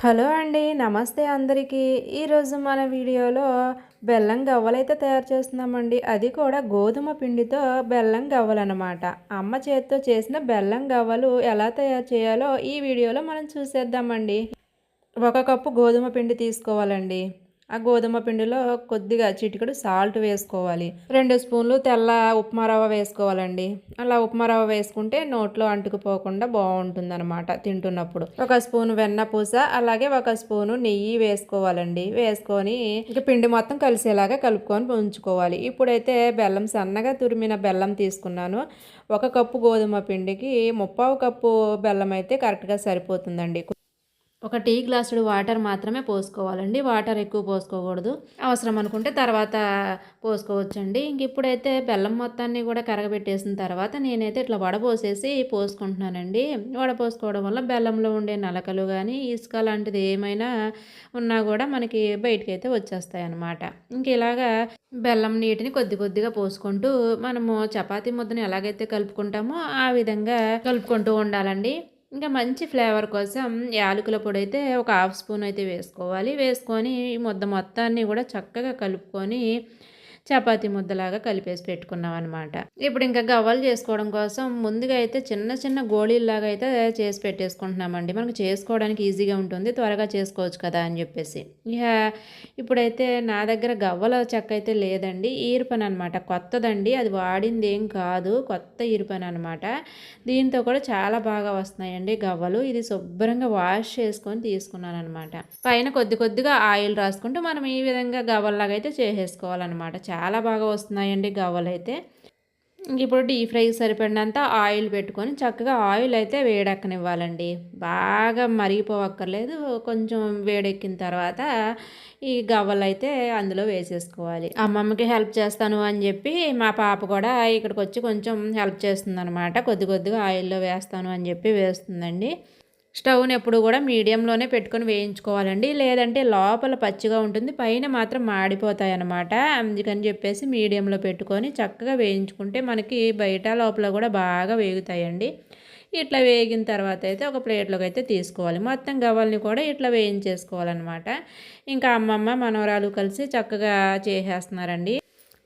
Hello అండి నమస్తే అందరికీ. ఈరోజు మన వీడియోలో బెల్లం గవ్వలైతే తయారు చేస్తున్నామండి. అది కూడా గోధుమ పిండితో బెల్లం గవ్వలన్నమాట. అమ్మ చేతితో చేసిన బెల్లం గవ్వలు ఎలా తయారు చేయాలో ఈ వీడియోలో మనం చూసేద్దామండి. ఒక కప్పు గోధుమ పిండి తీసుకోవాలండి. ఆ గోధుమ పిండిలో కొద్దిగా చిటికడు సాల్ట్ వేసుకోవాలి. రెండు స్పూన్లు తెల్ల ఉప్మా రవ్వ వేసుకోవాలండి. అలా ఉప్మా రవ్వ వేసుకుంటే నోట్లో అంటుకుపోకుండా బాగుంటుంది అనమాట తింటున్నప్పుడు. ఒక స్పూన్ వెన్న పూస అలాగే ఒక స్పూను నెయ్యి వేసుకోవాలండి. వేసుకొని ఇక పిండి మొత్తం కలిసేలాగా కలుపుకొని ఉంచుకోవాలి. ఇప్పుడైతే బెల్లం సన్నగా తురిమిన బెల్లం తీసుకున్నాను. ఒక కప్పు గోధుమ పిండికి ముప్పావు కప్పు బెల్లం అయితే కరెక్ట్గా సరిపోతుందండి. ఒక టీ గ్లాసుడు వాటర్ మాత్రమే పోసుకోవాలండి. వాటర్ ఎక్కువ పోసుకోకూడదు. అవసరం అనుకుంటే తర్వాత పోసుకోవచ్చండి. ఇంక ఇప్పుడైతే బెల్లం మొత్తాన్ని కూడా కరగబెట్టేసిన తర్వాత నేనైతే ఇట్లా వడపోసేసి పోసుకుంటున్నానండి. వడపోసుకోవడం వల్ల బెల్లంలో ఉండే నలకలు కానీ ఇసుక లాంటిది ఏమైనా ఉన్నా కూడా మనకి బయటకు అయితే వచ్చేస్తాయి అన్నమాట ఇంక ఇలాగా బెల్లం నీటిని కొద్ది కొద్దిగా పోసుకుంటూ మనము చపాతీ ముద్దను ఎలాగైతే కలుపుకుంటామో ఆ విధంగా కలుపుకుంటూ ఉండాలండి. ఇంకా మంచి ఫ్లేవర్ కోసం యాలకుల పొడి అయితే ఒక హాఫ్ స్పూన్ అయితే వేసుకోవాలి. వేసుకొని ముద్ద మొత్తాన్ని కూడా చక్కగా కలుపుకొని చపాతీ ముద్దలాగా కలిపేసి పెట్టుకున్నాం అనమాట ఇప్పుడు ఇంకా గవ్వలు చేసుకోవడం కోసం ముందుగా అయితే చిన్న చిన్న గోళీల్లాగా అయితే చేసి పెట్టేసుకుంటున్నామండి. మనకు చేసుకోవడానికి ఈజీగా ఉంటుంది త్వరగా చేసుకోవచ్చు కదా అని చెప్పేసి. ఇక ఇప్పుడైతే నా దగ్గర గవ్వల చెక్క అయితే లేదండి ఈర్పని అనమాట కొత్తదండి అది వాడింది ఏం కాదు కొత్త ఈర్పని అనమాట దీంతో కూడా చాలా బాగా వస్తున్నాయండి గవ్వలు. ఇది శుభ్రంగా వాష్ చేసుకొని తీసుకున్నాను అనమాట పైన కొద్ది కొద్దిగా ఆయిల్ రాసుకుంటూ మనం ఈ విధంగా గవ్వల్లాగా అయితే చేసేసుకోవాలన్నమాట. చాలా బాగా వస్తున్నాయండి గవ్వలు అయితే ఇప్పుడు డీప్ ఫ్రైకి సరిపడినంత ఆయిల్ పెట్టుకొని చక్కగా ఆయిల్ అయితే వేడెక్కనివ్వాలండి. బాగా మరిగిపోవక్కర్లేదు కొంచెం వేడెక్కిన తర్వాత ఈ గవ్వలు అయితే అందులో వేసేసుకోవాలి. అమ్మమ్మకి హెల్ప్ చేస్తాను అని చెప్పి మా పాప కూడా ఇక్కడికి వచ్చి కొంచెం హెల్ప్ చేస్తుందనమాట కొద్ది కొద్దిగా ఆయిల్లో వేస్తాను అని చెప్పి వేస్తుందండి. స్టవ్ని ఎప్పుడు కూడా మీడియంలోనే పెట్టుకొని వేయించుకోవాలండి. లేదంటే లోపల పచ్చిగా ఉంటుంది పైన మాత్రం మాడిపోతాయి అన్నమాట అందుకని చెప్పేసి మీడియంలో పెట్టుకొని చక్కగా వేయించుకుంటే మనకి బయట లోపల కూడా బాగా వేగుతాయండి. ఇట్లా వేగిన తర్వాత అయితే ఒక ప్లేట్లోకి అయితే తీసుకోవాలి. మొత్తం గవ్వల్ని కూడా ఇట్లా వేయించేసుకోవాలన్నమాట. ఇంకా అమ్మమ్మ మనవరాలు కలిసి చక్కగా చేసేస్తున్నారండి.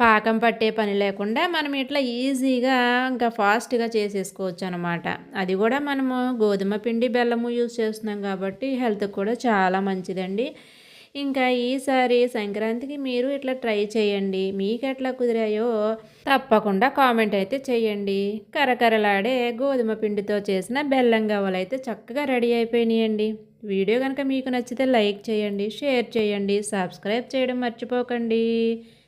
పాకం పట్టే పని లేకుండా మనం ఇట్లా ఈజీగా ఇంకా ఫాస్ట్గా చేసేసుకోవచ్చు అనమాట అది కూడా మనము గోధుమ పిండి బెల్లము యూజ్ చేస్తున్నాం కాబట్టి హెల్త్ కూడా చాలా మంచిదండి. ఇంకా ఈసారి సంక్రాంతికి మీరు ఇట్లా ట్రై చేయండి. మీకు ఎట్లా కుదిరాయో తప్పకుండా కామెంట్ అయితే చేయండి. కరకరలాడే గోధుమ పిండితో చేసిన బెల్లం గవ్వలు అయితే చక్కగా రెడీ అయిపోయినాయండి. వీడియో కనుక మీకు నచ్చితే లైక్ చేయండి షేర్ చేయండి సబ్స్క్రైబ్ చేయడం మర్చిపోకండి.